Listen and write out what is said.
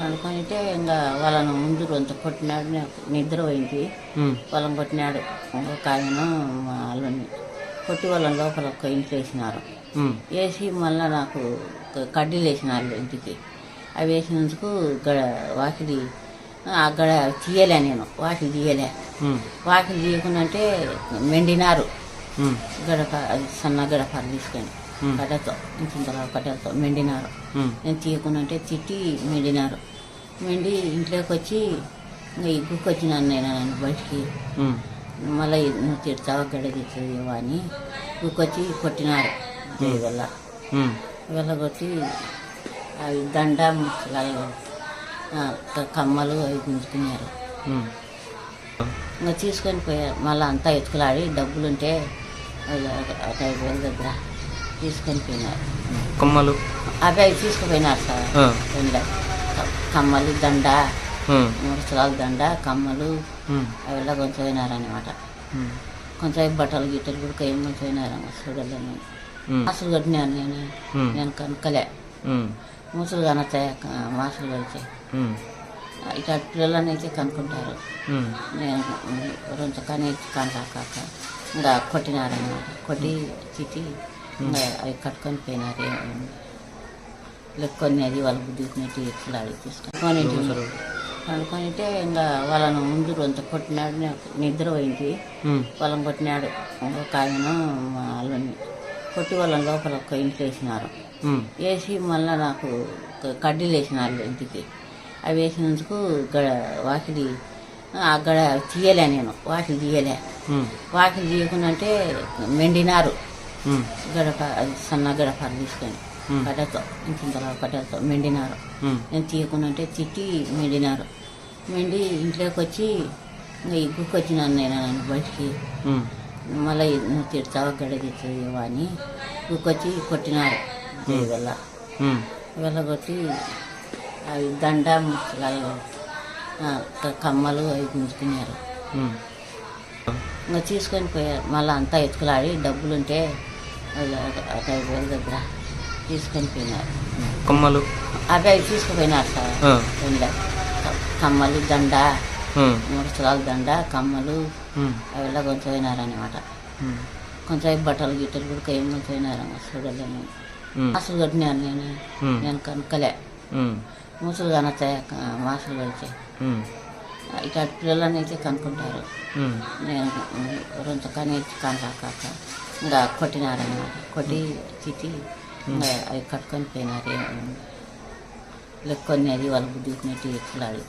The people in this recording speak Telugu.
పడుకొనితే ఇంకా వాళ్ళను ముందు కొంత కొట్టినాడు నాకు నిద్ర పోయింది. వాళ్ళని కొట్టినాడు. ఒక ఆయన వాళ్ళని కొట్టి వాళ్ళని లోపల ఒక ఇంట్లో వేసినారు. వేసి మళ్ళీ నాకు కడ్డీలు వేసినారు ఇంటికి. అవి వేసినందుకు గడ వాకిలి ఆ గడ తీయలే నేను వాకిలి తీయలే. వాకిలి తీయకుండా అంటే మెండినారు. గడప సన్న గడప తీసుకొని. కట్టెతో ఇంత కట్టెలతో మెండినారు. నేను తీయకుండా అంటే తిట్టి మెండినారు. మెండి ఇంట్లోకి వచ్చి ఇంకా ఇగ్గుకి వచ్చినాను నేను బయటికి. మళ్ళీ నువ్వు తిడతావా గడ తిట్టేవా అని ఇగ్గుకొచ్చి కొట్టినారు. వల్ల వెళ్ళగొట్టి అవి దండ ముసలాలు కమ్మలు అవి గుంజుకున్నారు. ఇంకా తీసుకొని పోయారు. మళ్ళీ అంతా ఎత్తుకులాడి డబ్బులుంటే ఐదు వేల దగ్గర. తీసుకొని పోయినారు కొమ్మలు? అవి అవి తీసుకుపోయినారు సార్. కమ్మలు దండ ముసలాల దండ కమ్మలు అవిలా కొంచెం పోయినారనమాట కొంచెం బట్టలు గిట్టలు కూడా ఏం కొంచెం పోయినారమ్మ చూడలేను. ఉమ్, మాసులు కట్టినాను నేను. నేను కనుకలే మూసులు కనతాయి మాసులు కడితే ఇట్లా పిల్లలని అయితే కనుక్కుంటారు. నేను రెండు కానీ కాంటాక ఇంకా కొట్టినారన్నమాట. కొట్టి తిట్టి అవి కట్టుకొని పోయినారు లెక్కొని అది వాళ్ళ బుద్ధికి అడిగి తీసుకొని పడుకొనితే ఇంకా వాళ్ళను ముందు కొంత కొట్టినాడు నిద్ర పోయింది. వాళ్ళని కొట్టినాడు. ఒక ఆయన వాళ్ళని కొట్టి వాళ్ళని లోపల ఒక ఇంట్లో వేసినారు. వేసి మళ్ళీ నాకు కడ్డీలు వేసినారు ఇంటికి. అవి వేసినందుకు గడ వాకిలి ఆ గడ తీయలే నేను. వాకిలి తీయలే. వాకిలి తీయకుండా అంటే మెండినారు. గడప అది సన్న గడప తీసుకొని కట్టెతో ఇంత కట్టెలతో మెండినారు నేను తీయకుండా అంటే తిట్టి మెండినారు మెండి ఇంట్లోకి వచ్చి ఇంకా ఇగ్గుకి వచ్చినాను నేను ఆయన బయటికి మళ్ళీ నువ్వు తిడతావా గడ తిట్టేవా అని ఇగ్గుకొచ్చి కొట్టినారు ఉమ్, వెళ్ళగొట్టి అవి దండ ముసలాలు కమ్మలు అవి గుంజుకున్నారు ఉమ్, ఇంకా తీసుకొని పోయారు మళ్ళీ అంతా ఎత్తుకులాడి డబ్బులుంటే ఒక- ఐదు వేల దగ్గర తీసుకొని పోయినారు. కొమ్మలు? అవి అవి తీసుకుపోయినారు సార్. కమ్మలు దండ ముసలాల దండ కమ్మలు అవిలా కొంచెం పోయినారనమాట కొంచెం బట్టలు గిట్టలు కూడా ఏం కొంచెం పోయినారమ్మ చూడలేను ఉమ్, మాసులు కట్టినాను నేను. నేను కనుకలే ఉమ్, మూసులు కనతాయి మాసులు కడితే ఇట్లా పిల్లలని అయితే కనుక్కుంటారు. నేను రెండు కానీ కాంటాక ఇంకా కొట్టినారన్నమాట. కొట్టి తిట్టి ఇంకా అవి కట్టుకొని పోయినారు. లెక్కొని అది వాళ్ళ బుద్ధికి ఎట్లా అడిగి